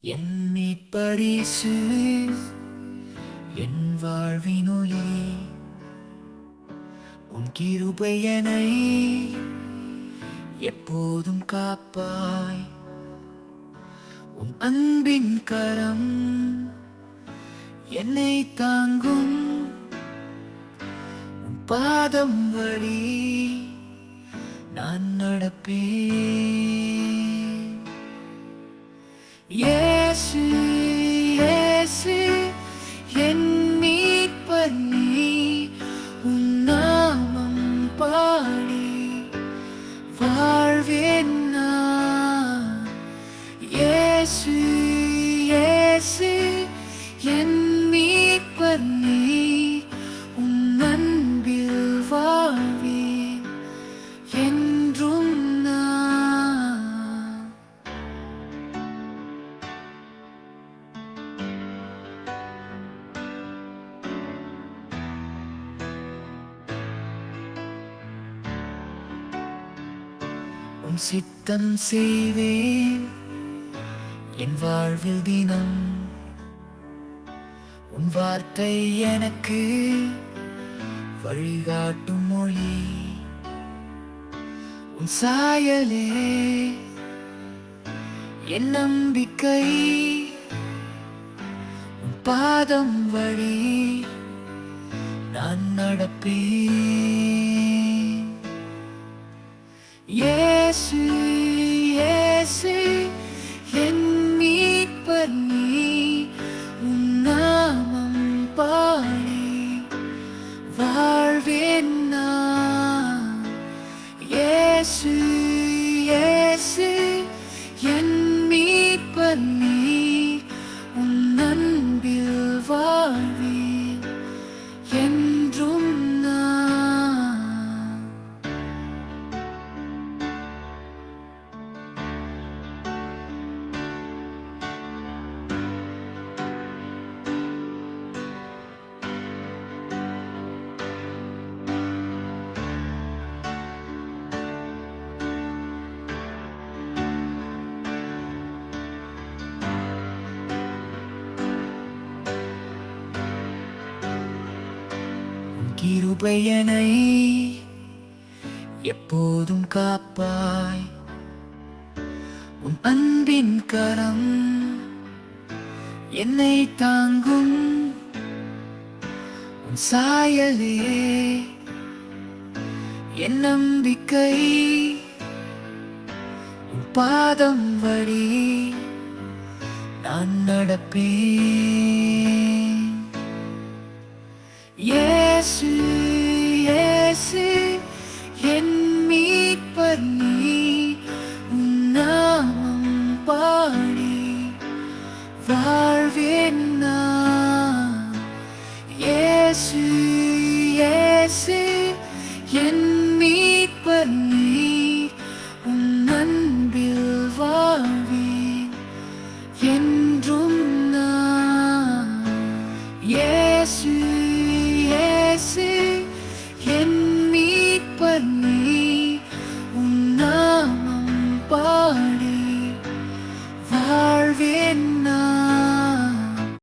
என்னை பரிசு என் வாழ்வினுயே உன் கிருபையனை எப்போதும் காப்பாய். உன் அன்பின் கரம் என்னை தாங்கும். உன் பாதம் வழி நான் நடப்பேன். ஏ வாழ்வேன் நான் இயேசு இயேசு உன் சித்தம் செய்வேன். என் வாழ்வில் தினம் உன் வார்த்தை எனக்கு வழிகாட்டும் மொழி. உன் சாயலே என் நம்பிக்கை. உன் பாதம் வழி நான் நடப்பேன். ஏ இயேசு கிருபையனை எப்போதும் காப்பாய். உன் அன்பின் கரம் என்னை தாங்கும். உன் சாயலே என் நம்பிக்கை. உன் பாதம் வழி நான் நடப்பேன். இயேசு இயேசு என் மீட்பர் நீ உன்னாமம் பாடி வாழ்வேன் நான். இயேசு இயேசு என் மீட்பர் நீ உன் அன்பில் வாழ்வேன் என்றும் நான். இயேசு